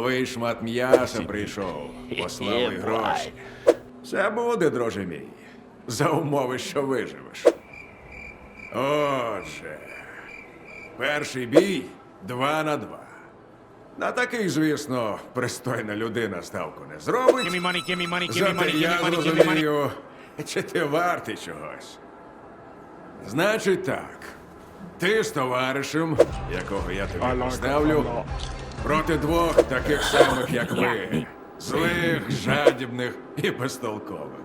Новий шмат м'яса прийшов, послали гроші. Все буде, друже мій, за умови, що виживеш. Отже, перший бій два на два. На такий, звісно, пристойна людина ставку не зробить. Зате я зрозумію, чи ти вартий чогось. Значить так. Ти з товаришем, якого я тобі поставлю, проти двох таких самих, як ви. Злих, жадібних і безтолкових.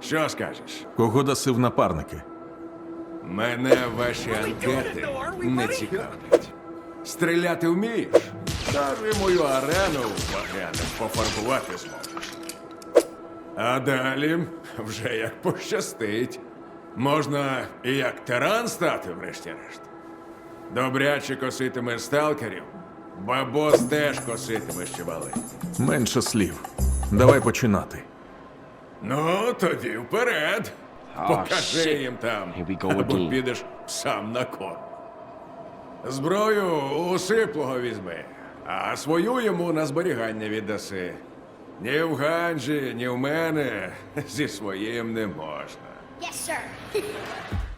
Що скажеш? Кого даси в напарники? Мене ваші анкети не цікавлять. Стріляти вмієш? Даже мою арену багряним пофарбувати зможеш. А далі вже як пощастить. Можна і як тиран стати, врешті-решт. Добряче коситимеш сталкерів, бабос теж коситимеш чимали. Менше слів. Давай починати. Ну, тоді вперед. Покажи shit. їм там. Here we go або again. підеш сам на корм. Зброю у сиплого візьми, а свою йому на зберігання віддаси. Ні в Ганджі, ні в мене зі своїм не можна. Yes, sir.